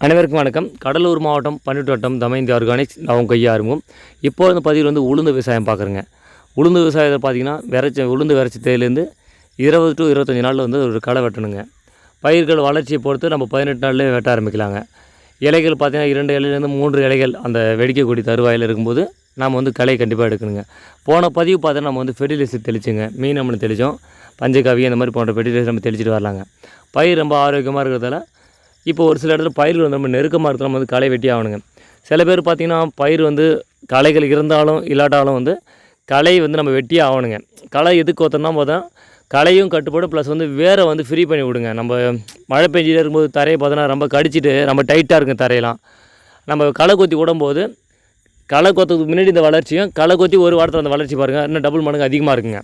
அனைவருக்கும் வணக்கம். கடலூர் மாவட்டம் பன்னெண்டு வட்டம் தமைந்தி ஆர்கானிக்ஸ். நான் உங்கள் கையாக இருக்கும் இப்போ இந்த பதிவில் வந்து உளுந்து விவசாயம் பார்க்குறேங்க. உளுந்து விவசாயத்தை பார்த்தீங்கன்னா விரைச்ச உளுந்து விரைச்சி தேயிலேருந்து இருபது டு இருபத்தஞ்சி நாளில் வந்து ஒரு களை வெட்டணுங்க. பயிர்கள் வளர்ச்சியை பொறுத்து நம்ம பதினெட்டு நாள்லேயே வெட்ட ஆரம்பிக்கலாங்க. இலைகள் பார்த்திங்கன்னா இரண்டு இலையிலேருந்து மூன்று இலைகள் அந்த வெடிக்கக்கூடிய தருவாயில் இருக்கும்போது நாம் வந்து களை கண்டிப்பாக எடுக்கணுங்க. போன பதிவு பார்த்தா நம்ம வந்து ஃபெர்டிலைசர் தெளிச்சுங்க. மீன் அம்மன் தெளித்தோம் பஞ்சகாவி அந்த மாதிரி போன்ற ஃபெர்டிலைசர் நம்ம தெளிச்சிட்டு வரலாங்க. பயிர் ரொம்ப ஆரோக்கியமாக இருக்கிறதால இப்போ ஒரு சில இடத்துல பயிர்கள் வந்து நம்ம நெருக்கமாக இருக்கிற நம்ம வந்து களை வெட்டி ஆகணுங்க. சில பேர் பார்த்திங்கன்னா பயிர் வந்து களைகள் இருந்தாலும் இல்லாட்டாலும் வந்து களை வந்து நம்ம வெட்டியே ஆகணுங்க. களை எதுக்கு ஒத்தனா பார்த்தா களையும் கட்டுப்பாடு ப்ளஸ் வந்து வேரை வந்து ஃப்ரீ பண்ணி விடுங்க. நம்ம மழை பெஞ்சிட்டே இருக்கும்போது தரையை பார்த்தோன்னா ரொம்ப கடிச்சிட்டு ரொம்ப டைட்டாக இருக்கும் தரையெல்லாம். நம்ம களை கொத்தி விடும்போது களை கொத்துறதுக்கு முன்னாடி இந்த வளர்ச்சியும் களை கொத்தி ஒரு வாரத்தில் அந்த வளர்ச்சி பாருங்கள் இன்னும் டபுள் மடங்கு அதிகமாக இருக்குங்க.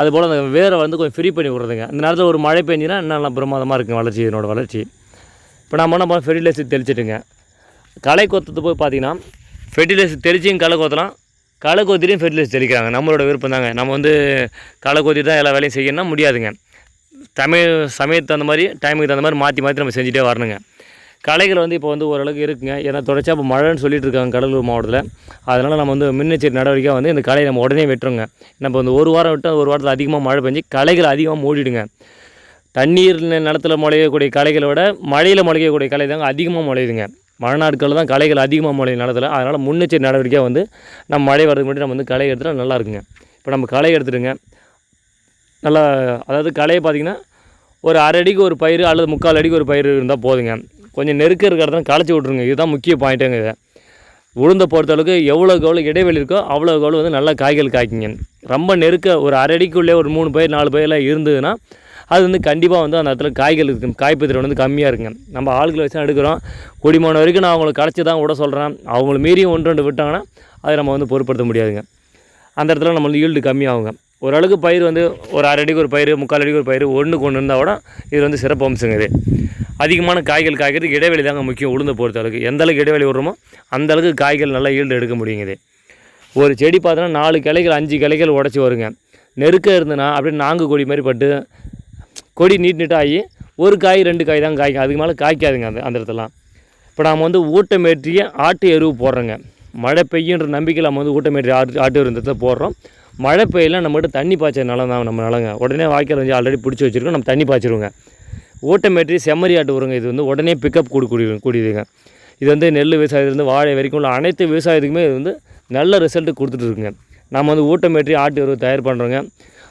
அதுபோல் அந்த வேரை வந்து கொஞ்சம் ஃப்ரீ பண்ணி விட்றதுங்க. இந்த நேரத்தில் ஒரு மழை பெஞ்சினா இன்னும் நல்லா பிரமாதமாக இருக்குங்க வளர்ச்சி இதனோட வளர்ச்சி. இப்போ நம்ம என்ன பண்ணோம் ஃபெர்டிலைசர் தெளிச்சிட்டுங்க. களை கொத்துறது போய் பார்த்தீங்கன்னா ஃபெர்டிலைசர் தெளிச்சியும் களை கொத்தலாம் களை கொத்திலையும் ஃபெர்டிலைசர் தெளிக்கிறாங்க. நம்மளோட விருப்பம் தாங்க. நம்ம வந்து களை கொத்தி தான் எல்லா வேலையும் செய்யணும்னா முடியாதுங்க. சமய சமயத்துக்கு தகுந்த மாதிரி டைமுக்கு தகுந்த மாதிரி மாற்றி மாற்றி நம்ம செஞ்சுட்டே வரணுங்க. களைகள் வந்து இப்போ வந்து ஓரளவுக்கு இருக்குங்க. ஏன்னா தொடர்ச்சியாக இப்போ மழைன்னு சொல்லிட்டு இருக்காங்க கடலூர் மாவட்டத்தில். அதனால் நம்ம வந்து முன்னெச்சரிக்கை நடவடிக்கை வந்து இந்த களையை நம்ம உடனே வெட்டுறோங்க. நம்ம வந்து ஒரு வாரம் விட்டு ஒரு வாரத்தில் அதிகமாக மழை பெஞ்சு களைகள் அதிகமாக மூடிடுங்க. தண்ணீர் நிலத்தில் முளையக்கூடிய களைகளை விட மழையில் முளைக்கக்கூடிய களை தாங்க அதிகமாக முளையுதுங்க. மழை நாட்களில் தான் களைகள் அதிகமாக முளையும் நிலத்தில். அதனால் முன்னெச்சரிக்கை நடவடிக்கையாக வந்து நம்ம மழை வரதுக்கு முன்னாடி நம்ம வந்து களை எடுத்துகிட்டா நல்லா இருக்குங்க. இப்போ நம்ம களை எடுத்துடுங்க. நல்லா அதாவது களையை பார்த்திங்கன்னா ஒரு அரை அடிக்கு ஒரு பயிர் அல்லது முக்கால் அடிக்கு ஒரு பயிர் இருந்தால் போதுங்க. கொஞ்சம் நெருக்க இடத்துல களைச்சி விட்ருங்க இதுதான் முக்கிய பாயிண்ட்டுங்க இதை. உளுந்த பொறுத்தளவுக்கு எவ்வளோக்கு எவ்வளோ இடைவெளி இருக்கோ அவ்வளோக்கு எவ்வளோ வந்து நல்லா காய்கள் காய்க்குங்க. ரொம்ப நெருக்க ஒரு அரை அடிக்குள்ளே ஒரு மூணு பயிர் நாலு பயிரெலாம் இருந்ததுன்னா அது வந்து கண்டிப்பாக வந்து அந்த இடத்துல காய்கள் இருக்கு. காய்ப்பு திறன் வந்து கம்மியாக இருக்குங்க. நம்ம ஆளுகளை வச்சு தான் எடுக்கிறோம். குடிமான வரைக்கும் நான் அவங்கள களைச்சி தான் விட சொல்கிறேன் அவங்கள மீறியும் ஒன்று ரெண்டு விட்டாங்கன்னா அதை நம்ம வந்து பொருட்படுத்த முடியாதுங்க. அந்த இடத்துல நம்ம ஈல்டு கம்மியாகுங்க. ஓரளவுக்கு பயிர் வந்து ஒரு அரை அடிக்கு ஒரு பயிர் முக்கால் அடிக்கு ஒரு பயிர் ஒன்று கொண்டு இருந்தால் கூட இது வந்து சிறப்பு அம்சங்க இது. அதிகமான காய்கள் காய்க்கிறதுக்கு இடைவெளி தாங்க முக்கியம் உளுந்த பொறுத்த அளவுக்கு. எந்த அளவுக்கு இடைவெளி விடுறோமோ அந்த அளவுக்கு காய்கள் நல்லா ஈல்டு எடுக்க முடியுங்குது ஒரு செடி பார்த்தோன்னா நாலு கிளைகள் அஞ்சு கிளைகள் உடச்சி வருங்க. நெருக்க இருந்ததுன்னா அப்படியே நான்கு கொடி மாதிரி பட்டு கொடி நீட் நீட்டாகி ஒரு காய் ரெண்டு காய் தான் காய்க்கும். அதுக்கு மேலே காய்க்காதுங்க அந்த அந்த இடத்துலாம் இப்போ நாம் வந்து ஊட்டமேற்றிய ஆட்டு எருவு போடுறோங்க. மழை பெய்யுன்ற நம்பிக்கையில் நம்ம வந்து ஊட்டமேற்றி ஆட்டு ஆட்டு எருவு போடுறோம். மழை பெய்யலாம் நம்மகிட்ட தண்ணி பாய்ச்ச நிலம் தான் நம்ம நிலங்க. உடனே வாய்க்கால் வந்து ஆல்ரெடி பிடிச்சி வச்சுருக்கோம் நம்ம தண்ணி பாய்ச்சிருவோங்க. ஊட்டமேற்றி செம்மறி ஆட்டு உரங்க இது வந்து உடனே பிக்கப் கொடுக்கூடிய கூடியதுங்க இது வந்து நெல் விவசாயத்துலேருந்து வாழை வரைக்கும் உள்ள அனைத்து விவசாயத்துக்குமே இது வந்து நல்ல ரிசல்ட்டு கொடுத்துட்டு இருக்குங்க. நம்ம வந்து ஊட்டமேற்றி ஆட்டு எருவு தயார் பண்ணுறோங்க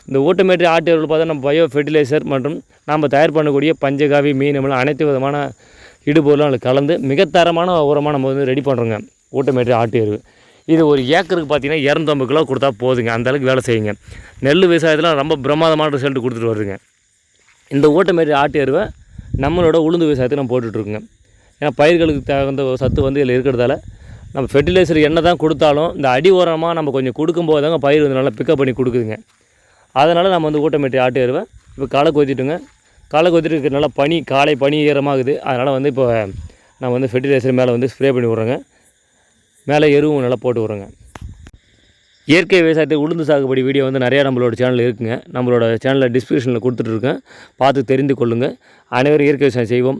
இந்த ஊட்டமேற்றி ஆட்டு எருவில் பார்த்தா நம்ம பயோ ஃபெர்டிலைசர் மற்றும் நாம் தயார் பண்ணக்கூடிய பஞ்சகாவி மீன் எல்லாம் அனைத்து விதமான இடுபொருளும் அதில் கலந்து மிக தரமான உரமாக நம்ம வந்து ரெடி பண்ணுறோங்க ஓட்டோமேட்டிக் ஆட்டு எருவு இது ஒரு ஏக்கருக்கு பார்த்தீங்கன்னா இரநூத்தம்பது கிலோ கொடுத்தா போதுங்க. அந்த அளவுக்கு வேலை செய்யுங்க. நெல் விவசாயத்தில் ரொம்ப பிரமாதமான ரிசல்ட் கொடுத்துட்டு வருதுங்க. இந்த ஊட்டமேற்றி ஆட்டு எருவை நம்மளோட உளுந்து விவசாயத்தை நம்ம போட்டுட்ருக்குங்க. ஏன்னா பயிர்களுக்கு தகுந்த சத்து வந்து இதில் இருக்கிறதால நம்ம ஃபெர்டிலைசர் என்ன தான் கொடுத்தாலும் இந்த அடி உரமாக நம்ம கொஞ்சம் கொடுக்கும்போது தாங்க பயிர் வந்து நல்லா பிக்கப் பண்ணி கொடுக்குதுங்க. அதனால் நம்ம வந்து ஓட்டோமேட்டிக் ஆட்டு எருவை இப்போ களை கொத்திட்டுங்க களை கொத்திட்டு நல்லா பனி காலை பனி ஈரமாகுது. அதனால் வந்து இப்போ நான் வந்து ஃபெர்டிலைசர் மேலே வந்து ஸ்ப்ரே பண்ணி விட்றேங்க. மேலே எருவும் நல்லா போட்டு விட்றேங்க. இயற்கை விவசாயத்தை உளுந்து சாகுபடி வீடியோ வந்து நிறையா நம்மளோட சேனலில் இருக்குங்க. நம்மளோட சேனலில் டிஸ்கிரிப்ஷனில் கொடுத்துட்ருக்கேன் பார்த்து தெரிந்து கொள்ளுங்கள் அனைவரும் இயற்கை விவசாயம் செய்வோம்.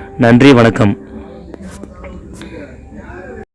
நன்றி வணக்கம்.